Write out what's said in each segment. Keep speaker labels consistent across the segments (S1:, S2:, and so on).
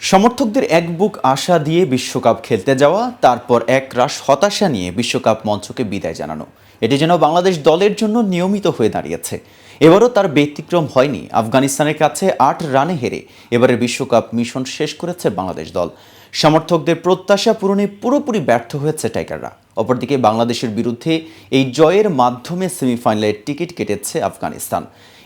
S1: সমর্থকদের এক বুক আশা দিয়ে বিশ্বকাপ খেলতে যাওয়া, তারপর এক রাশ হতাশা নিয়ে বিশ্বকাপ মঞ্চকে বিদায় জানানো। এটি যেন বাংলাদেশ দলের জন্য নিয়মিত হয়ে দাঁড়িয়েছে। এবারও তার ব্যতিক্রম হয়নি। আফগানিস্তানের কাছে আট রানে হেরে এবারের বিশ্বকাপ মিশন শেষ করেছে বাংলাদেশ দল। সমর্থকদের প্রত্যাশা পূরণে পুরোপুরি ব্যর্থ হয়েছে টাইগাররা। অপরদিকে বাংলাদেশের বিরুদ্ধে এই জয়ের মাধ্যমে সেমিফাইনালের টিকিট কেটেছে আফগানিস্তান।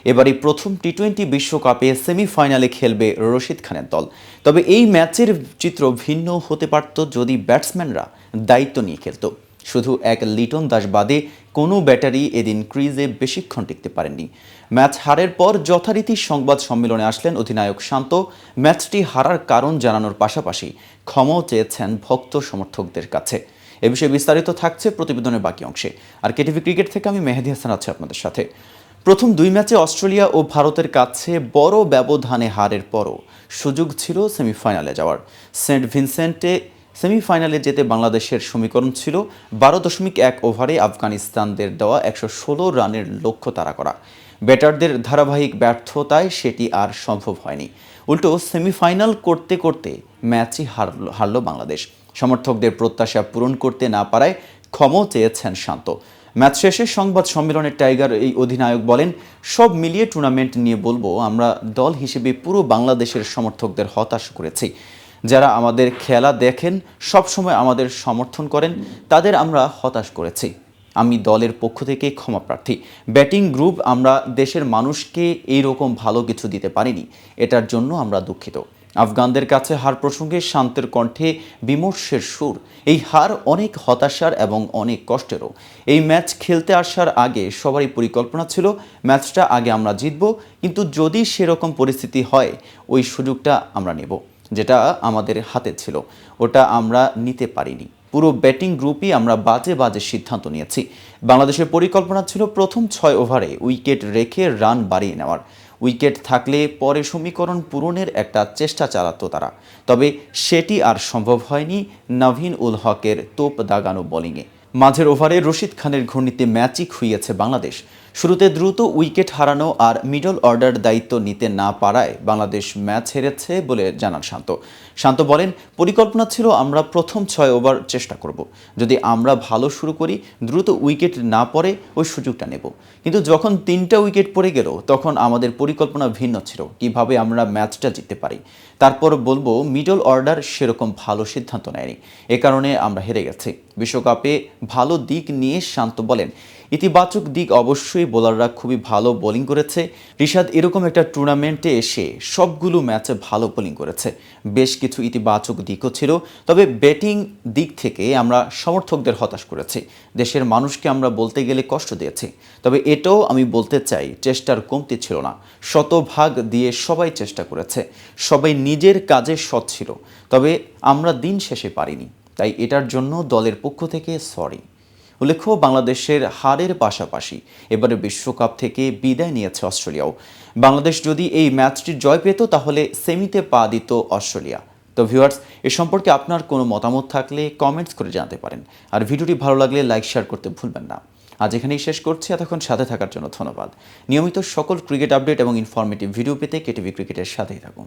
S1: এবারই প্রথম টি টোয়েন্টি বিশ্বকাপে সেমিফাইনালে খেলবে রশিদ খানের দল। তবে এই ম্যাচের চিত্র ভিন্ন হতে পারত যদি ব্যাটসম্যানরা দায়িত্ব নিয়ে খেলত। শুধু এক লিটন দাস বাদে কোনো ব্যাটারি এদিন ক্রিজে বেশিক্ষণ টিকতে পারেননি। ম্যাচ হারের পর যথারীতি সংবাদ সম্মেলনে আসলেন অধিনায়ক শান্ত। ম্যাচটি হারার কারণ জানানোর পাশাপাশি ক্ষমাও চেয়েছেন ভক্ত সমর্থকদের কাছে। এ বিষয়ে বিস্তারিত থাকছে প্রতিবেদনের বাকি অংশে। আর কেটিভি ক্রিকেট থেকে আমি মেহেদি হাসান আছি আপনাদের সাথে। প্রথম দুই ম্যাচে অস্ট্রেলিয়া ও ভারতের কাছে বড় ব্যবধানে হারের পরও সুযোগ ছিল সেমিফাইনালে যাওয়ার। সেন্ট ভিনসেন্টে সেমিফাইনালে যেতে বাংলাদেশের সমীকরণ ছিল বারো দশমিক এক ওভারে আফগানিস্তানদের দেওয়া একশো ষোলো রানের লক্ষ্য তাড়া করা। ব্যাটারদের ধারাবাহিক ব্যর্থতায় সেটি আর সম্ভব হয়নি। উল্টো সেমিফাইনাল করতে করতে ম্যাচই হারল হারল বাংলাদেশ। সমর্থকদের প্রত্যাশা পূরণ করতে না পারায় ক্ষমাও চেয়েছেন শান্ত। ম্যাচ শেষে সংবাদ সম্মেলনে টাইগার এই অধিনায়ক বলেন, সব মিলিয়ে টুর্নামেন্ট নিয়ে বলব, আমরা দল হিসেবে পুরো বাংলাদেশের সমর্থকদের হতাশ করেছি। যারা আমাদের খেলা দেখেন, সব সময় আমাদের সমর্থন করেন, তাদের আমরা হতাশ করেছি। আমি দলের পক্ষ থেকে ক্ষমা প্রার্থী। ব্যাটিং গ্রুপ, আমরা দেশের মানুষকে এই রকম ভালো কিছু দিতে পারিনি। এটার জন্য আমরা দুঃখিত। আফগানদের কাছে হার প্রসঙ্গে শান্তের কণ্ঠে বিমর্ষের সুর। এই হার অনেক হতাশার এবং অনেক কষ্টেরও। এই ম্যাচ খেলতে আসার আগে সবারই পরিকল্পনা ছিল, ম্যাচটা আগে আমরা জিতব, কিন্তু যদি সেরকম পরিস্থিতি হয়, ওই সুযোগটা আমরা নেব, যেটা আমাদের হাতে ছিল। ওটা আমরা নিতে পারিনি। পুরো ব্যাটিং গ্রুপই আমরা বাজে বাজে সিদ্ধান্ত নিয়েছি। বাংলাদেশের পরিকল্পনা ছিল প্রথম ছয় ওভারে উইকেট রেখে রান বাড়িয়ে নেওয়ার। উইকেট থাকলে পরে সমীকরণ পূরণের একটা চেষ্টা চালাত তারা। তবে সেটি আর সম্ভব হয়নি নভিন উল হকের তোপ দাগানো বোলিংয়ে মাঝের ওভারে রশিদ খানের ঘূর্ণিতে ম্যাচই খুইয়েছে বাংলাদেশ। শুরুতে দ্রুত উইকেট হারানো আর মিডল অর্ডার দায়িত্ব নিতে না পারায় বাংলাদেশ ম্যাচ হেরেছে বলে জানান শান্ত। শান্ত বলেন, পরিকল্পনা ছিল আমরা প্রথম ছয় ওভার চেষ্টা করব। যদি আমরা ভালো শুরু করি, দ্রুত উইকেট না পড়ে ওই সুযোগটা নেব। কিন্তু যখন তিনটা উইকেট পড়ে গেল, তখন আমাদের পরিকল্পনা ভিন্ন ছিল, কীভাবে আমরা ম্যাচটা জিততে পারি। তারপর বলব, মিডল অর্ডার সেরকম ভালো সিদ্ধান্ত নেয়নি। এ কারণে আমরা হেরে গেছি। বিশ্বকাপে ভালো দিক নিয়ে শান্ত বলেন ইতিবাচক দিক অবশ্যই বোলাররা খুবই ভালো বোলিং করেছে। রিশাদ, এরকম একটা টুর্নামেন্টে এসে সবগুলো ম্যাচে ভালো বোলিং করেছে। বেশ কিছু ইতিবাচক দিকও ছিল, তবে ব্যাটিং দিক থেকে আমরা সমর্থকদের হতাশ করেছি। দেশের মানুষকে আমরা বলতে গেলে কষ্ট দিয়েছি। তবে এটাও আমি বলতে চাই, চেষ্টার কমতি ছিল না। শতভাগ দিয়ে সবাই চেষ্টা করেছে। সবাই নিজের কাজে সৎ ছিল। তবে আমরা দিন শেষে পারিনি। তাই এটার জন্য দলের পক্ষ থেকে সরি উল্লেখ্য, বাংলাদেশের হারের পাশাপাশি এবারে বিশ্বকাপ থেকে বিদায় নিয়েছে অস্ট্রেলিয়াও। বাংলাদেশ যদি এই ম্যাচটির জয় পেত, তাহলে সেমিতে পা দিত অস্ট্রেলিয়া। তো ভিউয়ার্স, এ সম্পর্কে আপনার কোনো মতামত থাকলে কমেন্টস করে জানাতে পারেন। আর ভিডিওটি ভালো লাগলে লাইক, শেয়ার করতে ভুলবেন না। আজ এখানেই শেষ করছি। এতক্ষণ সাথে থাকার জন্য ধন্যবাদ। নিয়মিত সকল ক্রিকেট আপডেট এবং ইনফরমেটিভ ভিডিও পেতে কেটিভি ক্রিকেটের সাথেই থাকুন।